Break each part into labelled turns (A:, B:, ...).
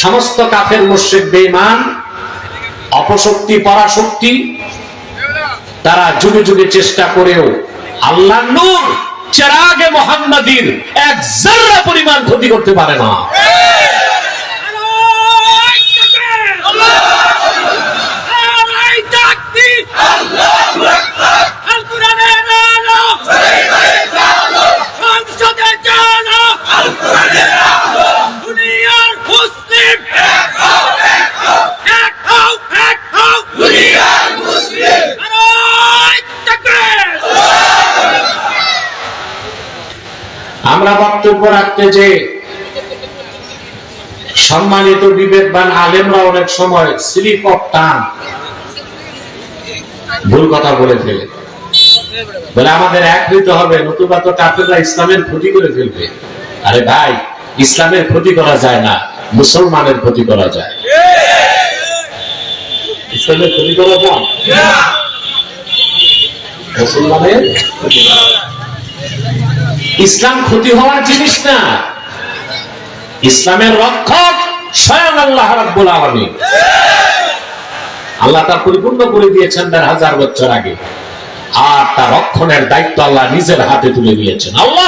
A: সমস্ত কাফের মোশেক বেঈমান, অপশক্তি, পরাশক্তি, তারা যুগে যুগে চেষ্টা করেও আল্লাহ নূর, চেরাগে মোহাম্মদীর এক জাররা পরিমাণ ক্ষতি করতে পারে না। রাখতে যে সম্মানিত বিবেকবান আলেমরা অনেক সময় স্লিপ অফ টান ভুল কথা বলে ফেলে। বলে আমাদের এক হইতে হবে, নতুবা তো কাফেররা ইসলামের ক্ষতি করে ফেলবে। আরে ভাই, ইসলামের ক্ষতি করা যায় না, মুসলমানের ক্ষতি করা যায়। ইসলামের ক্ষতি করা যায়? মুসলমানের ক্ষতি করা যায়। ইসলাম ক্ষতি হওয়ার জিনিস না। ইসলামের রক্ষক স্বয়ং আল্লাহ রাব্বুল আলামিন। আল্লাহ তা পরিপূর্ণ করে দিয়েছেন দেড় হাজার বছর আগে। আর তার রক্ষণের দায়িত্ব আল্লাহ নিজের হাতে তুলে নিয়েছেন আল্লাহ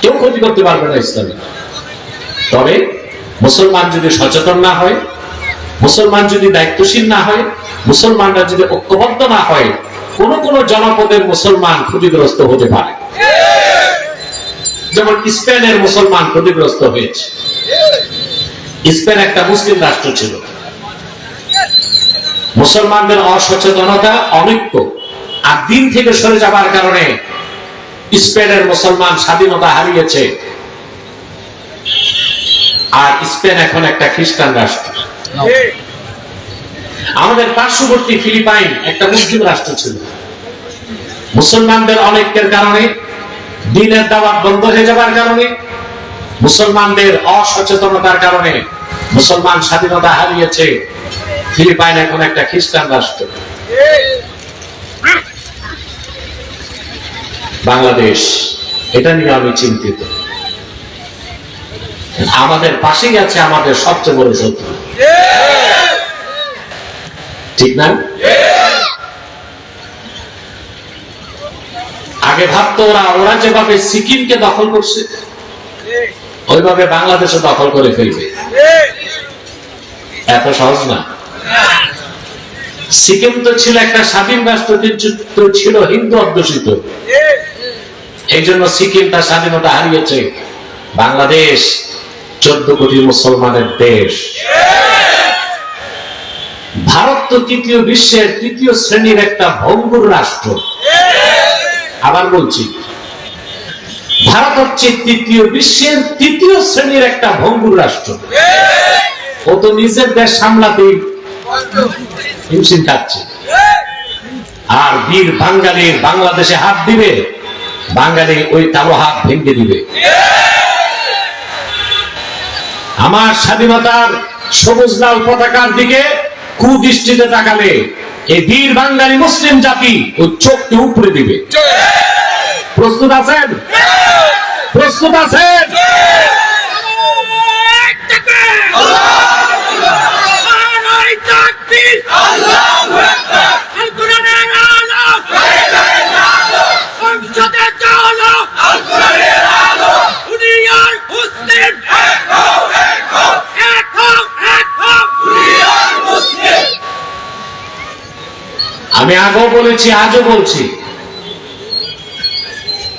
A: কেউ ক্ষতি করতে পারবে না ইসলামে। তবে মুসলমান যদি সচেতন না হয়, মুসলমান যদি দায়িত্বশীল না হয়, মুসলমানরা যদি ঐক্যবদ্ধ না হয় কোন কোন জনপদের মুসলমান ক্ষতিগ্রস্ত হতে পারে। যেমন স্পেনের মুসলমান ক্ষতিগ্রস্ত হয়েছে। স্পেন একটা মুসলিম রাষ্ট্র ছিল। মুসলমানদের অসচেতনতা অনৈক্য। আর দিন থেকে সরে যাবার কারণে স্পেনের মুসলমান স্বাধীনতা হারিয়েছে। আর স্পেন এখন একটা খ্রিস্টান রাষ্ট্র। আমাদের পার্শ্ববর্তী ফিলিপাইন একটা মুসলিম রাষ্ট্র ছিল। মুসলমানদের অনেকের কারণে, দিনের দাওয়াত বন্ধ হয়ে যাবার কারণে, মুসলমানদের অসচেতনতার কারণে মুসলমান স্বাধীনতা হারিয়েছে ফিলিপাইন এখন একটা খ্রিস্টান রাষ্ট্র। বাংলাদেশ, এটা নিয়ে আমি চিন্তিত। আমাদের পাশেই আছে আমাদের সবচেয়ে বড় শত্রু। ঠিক না? আগে ভাবতো ওরা ওরা যেভাবে সিকিমকে দখল করছে, ওইভাবে বাংলাদেশও দখল করে ফেলবে। এত সহজ না। সিকিম তো ছিল একটা স্বাধীন রাষ্ট্র, কিন্তু ছিল হিন্দু অধ্যুষিত। এই জন্য সিকিম তার স্বাধীনতা হারিয়েছে। বাংলাদেশ, চোদ্দ কোটি মুসলমানের দেশ। ভারত তো তৃতীয় বিশ্বের তৃতীয় শ্রেণির একটা ভঙ্গুর রাষ্ট্র। আবার বলছি, ভারত হচ্ছে তৃতীয় বিশ্বের তৃতীয় শ্রেণির একটা ভঙ্গুর রাষ্ট্র। ও তো নিজের দেশ সামলাতেই হিমশিম আর বীর বাঙালির বাংলাদেশে হাত দিবে, বাঙালি ওই কালো হাত ভেঙে দিবে। আমার স্বাধীনতার সবুজ লাল পতাকার দিকে কুদৃষ্টিতে তাকালে এই বীর বাঙালি মুসলিম জাতি ও চোখকে উপরে দিবে। প্রস্তুত আছেন? প্রস্তুত আছেন? আমি আগেও বলেছি, আজও বলছি।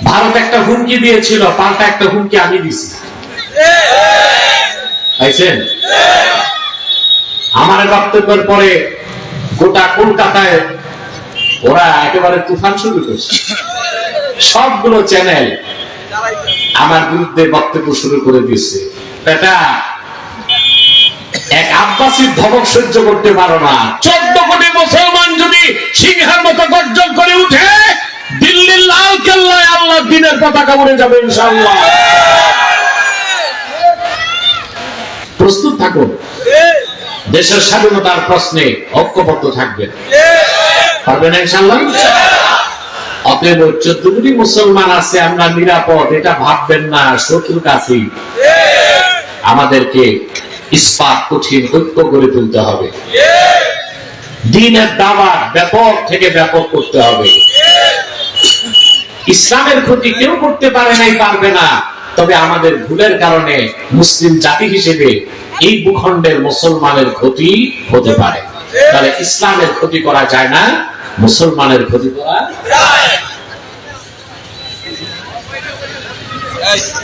A: ভারত একটা হুমকি দিয়েছিল, পাল্টা একটা হুমকি আমি দিছি। আমার বক্তব্যের পরে গোটা কলকাতায় ওরা একেবারে তুফান শুরু করছে। সবগুলো চ্যানেল আমার বিরুদ্ধে বক্তব্য শুরু করে দিয়েছে। এক আব্বাসীর ধমক সহ্য করতে পারো না। চোদ্দ কোটি মুসলমান যদি সিংহের মতো গর্জন করে উঠে দিল্লির লাল কেল্লায় আল্লাহ দিনের পতাকা উড়ে যাবে ইনশাআল্লাহ। প্রস্তুত থাকুন। দেশের স্বাধীনতার প্রশ্নে ঐক্যবদ্ধ থাকবেন। পারবেন ইনশাআল্লাহ? অতএব চোদ্দ কোটি মুসলমান আছে আমরা নিরাপদ এটা ভাববেন না শত্রুর কাছেই। আমাদেরকে ইস্পাত কঠিন ঐক্য করে তুলতে হবে। দিনের দাবার ব্যাপক থেকে ব্যাপক করতে হবে। ইসলামের ক্ষতি কেউ করতে পারে নাই পারবে না। তবে আমাদের ভুলের কারণে মুসলিম জাতি হিসেবে এই ভূখণ্ডের মুসলমানের ক্ষতি হতে পারে। তাহলে ইসলামের ক্ষতি করা যায় না মুসলমানের ক্ষতি করা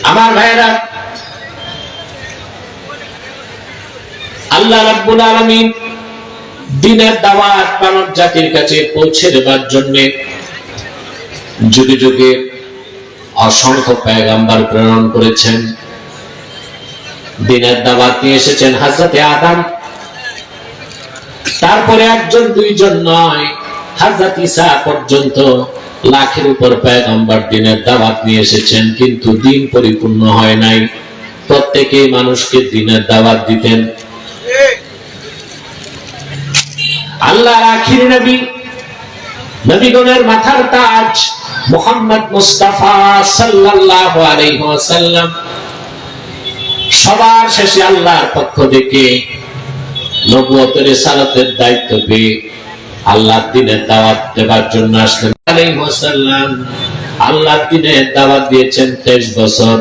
A: আমার ভাইয়েরা আল্লাহ রাব্বুল আলামিন দিনের দাওয়াত মানব জাতির কাছে পৌঁছে দেবার জন্য যুগে যুগে অসংখ্য পেগাম্বার প্রেরণ করেছেন। দিনের দাওয়াত নিয়ে এসেছেন হাজরতে আদম। তারপরে একজন, দুইজন নয় হাজরত ঈসা পর্যন্ত লাখের উপর পেগম্বর দিনের দাওয়াত নিয়ে এসেছেন, কিন্তু দিন পরিপূর্ণ হয় নাই। প্রত্যেকে মানুষকে দিনের দাওয়াত দিতেন। আল্লাহর আখির নবী, নবীগণের মাথার তাজ, মোহাম্মদ মুস্তাফা সাল্লাল্লাহু আলাইহি ওয়াসাল্লাম। সবার শেষে আল্লাহর পক্ষ থেকে নবুয়তের সালাতের দায়িত্ব পেয়ে আল্লাহর দিনের দাওয়াত দেবার জন্য আসলেন। আলাইহি ওয়াসাল্লাম, আল্লাহর দিনের দাওয়াত দিয়েছেন 23 বছর।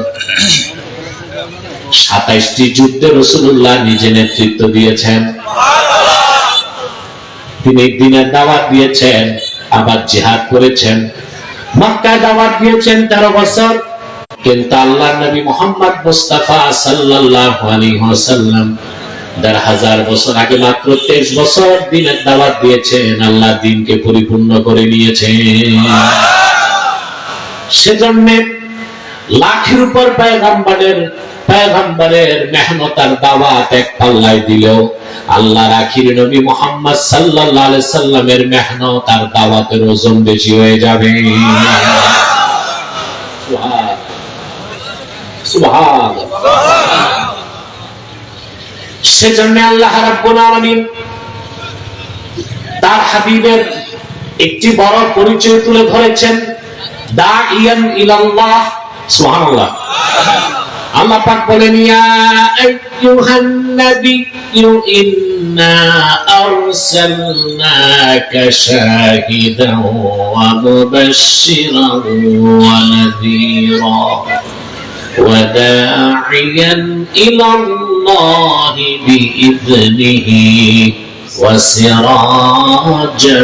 A: সাতাইশটি যুদ্ধে রসুল্লাহ নিজে নেতৃত্ব দিয়েছেন। তিনি দিনের দাওয়াত দিয়েছেন, আবার জিহাদ করেছেন। মক্কায় দাওয়াত দিয়েছেন তেরো বছর, কিন্তু আল্লাহ নবী মোহাম্মদ মুস্তাফা সাল্লাল্লাহু আলাইহি ওয়াসাল্লাম দেড় হাজার বছর আগে মাত্র তেইশ বছর দিনের দাওয়াত দিয়েছেন, আল্লাহ দিনকে পরিপূর্ণ করে নিয়েছেন। সেজন্য লাখের উপর পায়গাম্বারের পায়গাম্বারের মেহনত দাওয়াত এক পাল্লায় আল্লাহর আখির নবী মোহাম্মদ সাল্লাল্লাহু সাল্লামের মেহনত আর দাওয়াতের ওজন বেশি হয়ে যাবে। সেজন্য আল্লাহ তার হাবিবের একটি বড় পরিচয় তুলে ধরেছেন দাইয়ান ইলাল্লাহ। সুবহানাল্লাহ। আল্লাহ পাক বলেন ইয়া আইয়ুহান নাবিয়্যু ইন্না আরসালনাকা শাহিদান ওয়া মুবাশশিরান ওয়া নাযীরা وداعيا إلى الله بإذنه وسراجا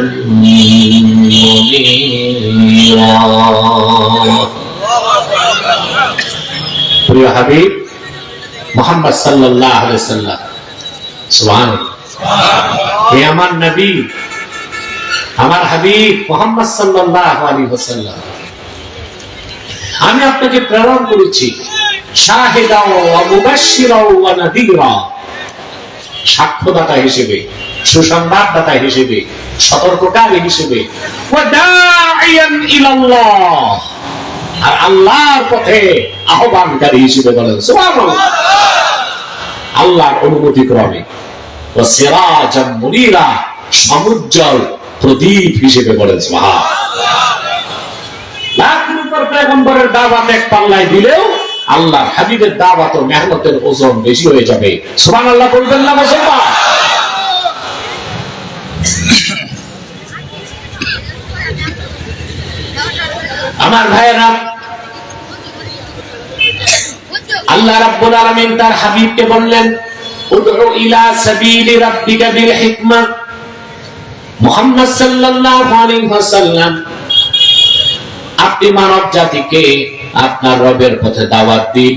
A: হাবিব মোহাম্মদ সুবহানাল্লাহ। হে আমার নবী, আমার হাবিব মোহাম্মদ আলাইহি ওয়াসাল্লাম। আমি আপনাকে প্রেরণ করেছি সাক্ষ্যদাতা হিসেবে, সুসংবাদদাতা হিসেবে, সতর্ককারী হিসেবে। আর আল্লাহর পথে আহ্বানকারী হিসেবে বলেন আল্লাহর অনুমতি ক্রমে ও মুনিরা, সমুজ্জ্বল প্রদীপ হিসেবে বলেন এক দিলেও মেহনতের ওজন বেশি হয়ে যাবে। মুসলমান? আমার ভাইয়েরা আল্লাহ রাব্বুল আলামিন তার হাবিবকে বললেন, উদউ ইলা সাবিলি রাব্বিকা বিল হিকমা। মুহাম্মদ সাল্লাল্লাহু আলাইহি ওয়াসাল্লাম, আপনি মানব জাতিকে আপনার রবের পথে দাওয়াত দিন।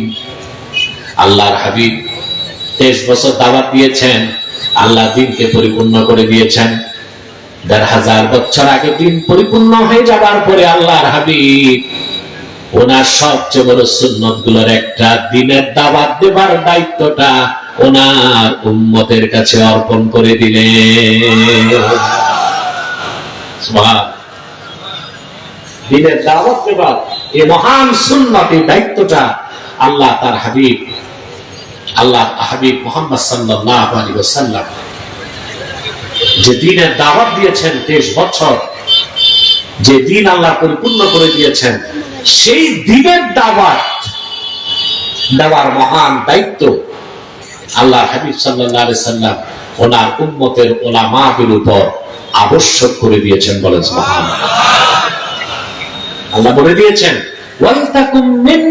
A: আল্লাহর হাবিব তেইশ বছর দাওয়াত দিয়েছেন, আল্লাহ দিনকে পরিপূর্ণ করে দিয়েছেন। দেড় হাজার বছর আগে দিন পরিপূর্ণ হয়ে যাবার পরে আল্লাহর হাবিব ওনার সবচেয়ে বড় সুন্নতগুলোর একটা, দিনের দাওয়াত দেবার দায়িত্বটা ওনার উম্মতের কাছে অর্পণ করে সুবহান। দিনের দাওয়াত দেবার এই মহান সুন্নত এই দায়িত্বটা আল্লাহ তার হাবিব, আল্লাহ হাবিব মোহাম্মদ সাল্লাল্লাহু আলাইহি ওয়াসাল্লাম যে দিনের দাওয়াত দিয়েছেন তেইশ বছর, যে দিন আল্লাহ পরিপূর্ণ করে দিয়েছেন সেই দিনের দাওয়াত, দেওয়ার মহান দায়িত্ব আল্লাহ হাবিব সাল্লাম ওনার উম্মতের ওলামাদের উপর আবশ্যক করে দিয়েছেন বলেন আল্লাহ বলে দিয়েছেন, ওয়ালতাকুম বিল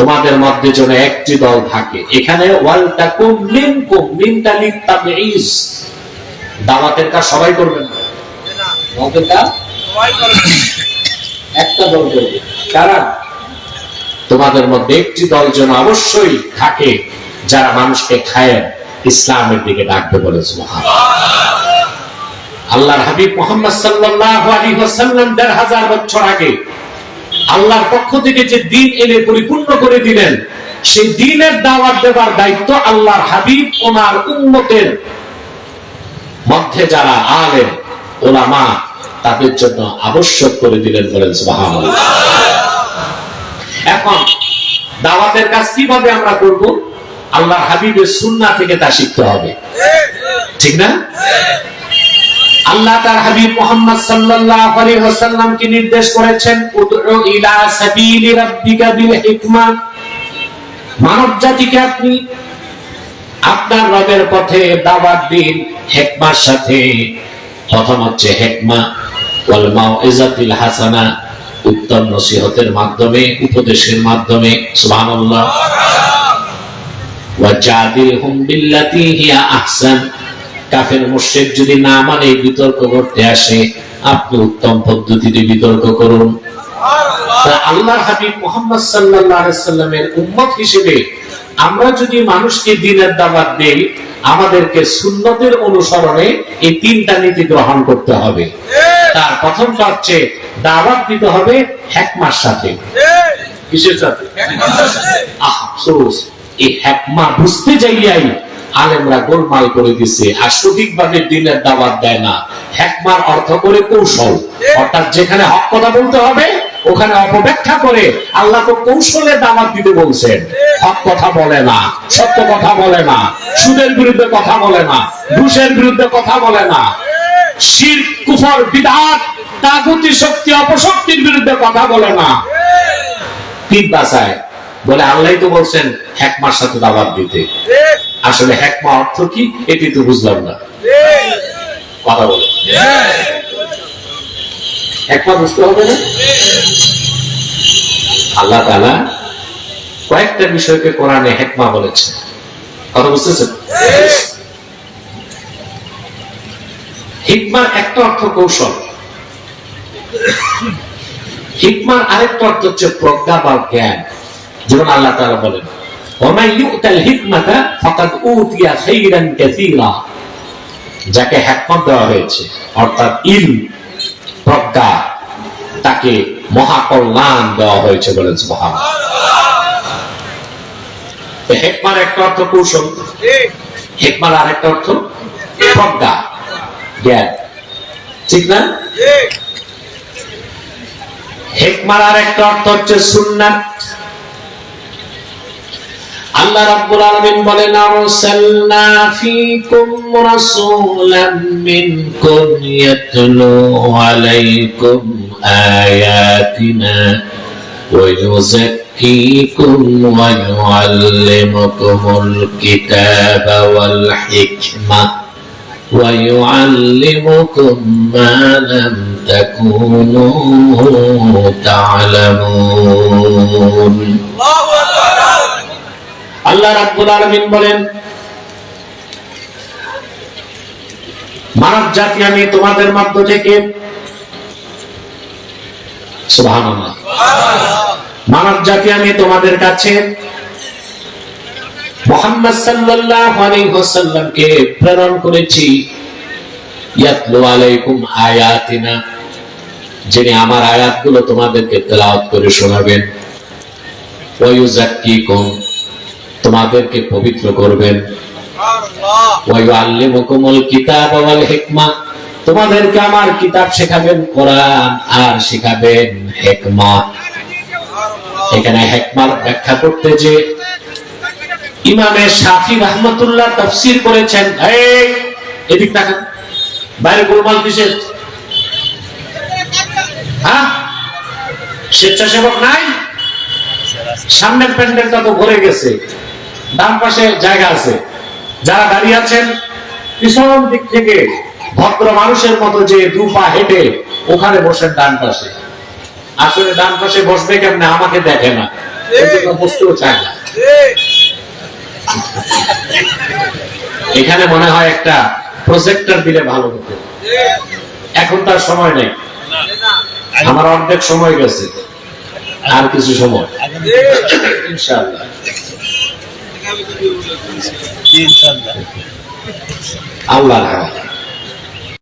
A: তোমাদের মধ্যে যেন একটি দল থাকে। এখানে লিতাবঈজ দাওয়াতের কাজ সবাই করবেন না। দাওয়াতের কাজ একটা দল করবে। কারা? তোমাদের মধ্যে একটি দল যেন অবশ্যই থাকে যারা মানুষকে খায় ইসলামের দিকে ডাকবে বলে। আল্লাহর হাবিব মোহাম্মদ ওয়াসাল্লাম দেড় হাজার বছর আগে আল্লাহর পক্ষ থেকে যে দিন এনে পরিপূর্ণ করে দিলেন, সেই দিনের দাওয়াত দেবার দায়িত্ব আল্লাহর হাবিব ওনার উম্মতের মধ্যে যারা আলেম, ওলামা, তাদের জন্য আবশ্যক করে দিলেন বলেন এখন দাওয়াতের কাজ কীভাবে আমরা করব? আল্লাহর হাবিবের সুন্না থেকে তা শিখতে হবে। ঠিক না? আল্লাহ তার হাবিব মোহাম্মদ সাল্লাল্লাহু আলাইহি ওয়াসাল্লামকে নির্দেশ করেছেন, উদউ ইলা সাবিলি রাব্বিকা বিল হিকমা। মানব জাতিকে আপনি আপনার রবের পথে দাওয়াত দিন, হিকমার সাথে। প্রথম হচ্ছে হিকমা, ওয়াল মাউইজাতিল হাসানা, উত্তম নসিহতের মাধ্যমে, উপদেশের মাধ্যমে, সুবহানাল্লাহ। ওয়াজাদিলহুম বিল্লাতি হিয়া আহসান। কাফের মুশরিক যদি না মানে বিতর্ক করতে আসে আপনি উত্তম পদ্ধতিতে বিতর্ক করুন। তা আল্লাহর হাবিব মুহাম্মদ সাল্লামের উম্মত হিসেবে আমরা যদি মানুষকে দিনের দাওয়াত দেই আমাদেরকে সুন্নতের অনুসরণে এই তিনটা নীতি গ্রহণ করতে হবে। তার প্রথমটা হচ্ছে দাওয়াত দিতে হবে হেকমার সাথে। কিসের সাথে। আফসোস এই হেকমা বুঝতে যাইয়াই আলেমরা গোলমাল করে দিছে আর সঠিকভাবে দিনের দাওয়াত দেয় না। হেকমার অর্থ করে কৌশল। অর্থাৎ যেখানে হক কথা বলতে হবে, ওখানে অপব্যাখ্যা করে আল্লাহ তো কৌশলে দাওয়াত দিতে বলছেন। হক কথা বলে না, সত্য কথা বলে না, সুদের বিরুদ্ধে কথা বলে না, ঘুষের বিরুদ্ধে কথা বলে না। শির, কুফর বিধাত তাগুতি শক্তি, অপশক্তির বিরুদ্ধে কথা বলে না। তিন বাসায় বলে, আল্লাহ তো বলছেন হ্যাকমার সাথে দাবাত দিতে। আসলে হ্যাকমা অর্থ কি? এটি তো বুঝলাম না। কথা বলে। হ্যাকমা বুঝতে হবে না? আল্লাহ তাআলা কয়েকটা বিষয়কে কোরআনে হেকমা বলেছেন। কথা বুঝতেছেন? হিকমার একটা অর্থ কৌশল। হিকমার আরেকটা অর্থ হচ্ছে প্রজ্ঞা বা জ্ঞান। যেমন আল্লাহ তাআলা বলেন যাকে হিকমত দেওয়া হয়েছে, অর্থাৎ ইলম, প্রজ্ঞা, তাকে মহাকল্যাণ দেওয়া হয়েছে তো হিকমার একটা অর্থ কৌশল, হিকমার আরেকটা অর্থ প্রজ্ঞা। জ্ঞান, ঠিক না? হেকমার আর একটা অর্থ হচ্ছে সুন্নাত। আল্লাহ রাব্বুল আলামিন বলেন আরসালনা ফীকুম রাসূলাম মিনকুম ইয়াতলু আলাইকুম আয়াতিনা ওয়া ইউযাক্কিকুম ওয়া ইউআল্লিমুকুমুল কিতাবা ওয়াল হিকমা ويعلمكم ما لم تكونوا تعلمون আল্লাহ রাব্বুল আলামিন বলেন, মানব জাতি, আমি তোমাদের মধ্য থেকে সুবহানাল্লাহ, মানব জাতি, আমি তোমাদের কাছে মোহাম্মদ সাল্লাল্লাহু আলাইহি ওয়াসাল্লামকে প্রেরণ করেছি। ইয়াতলু আলাইকুম আয়াতিনা, যিনি আমার আয়াতগুলো তোমাদেরকে তেলাওয়াত করে শোনাবেন। ওয়া ইউযাক্কিকুম তোমাদেরকে পবিত্র করবেন। তোমাদেরকে আমার কিতাব শেখাবেন, কোরআন আর শেখাবেন হিকমা। এখানে হেকমার ব্যাখ্যা করতে যে ইমামে শাফি রহমতুল্লাহ তফসির করেছেন। এদিক তাকান। বাইরে গোলমাল কিসের? হ্যাঁ? স্বেচ্ছাসেবক নাই? সামনের প্যান্ডেলটা তো ভরে গেছে। ডান পাশে জায়গা আছে। যারা দাঁড়িয়ে আছেন পিছন দিক থেকে ভদ্র মানুষের মতো যে দু পা হেঁটে ওখানে বসেন ডান পাশে। আসলে ডান পাশে বসবে কেমনে? আমাকে দেখে না। বসতেও চায় না। এখানে মনে হয় একটা প্রজেক্টর দিলে ভালো হতো। এখন তার সময় নেই। আমার অর্ধেক সময় গেছে। আর কিছু সময়। ইনশাআল্লাহ।
B: ইনশাল্লাহ
A: আল্লাহ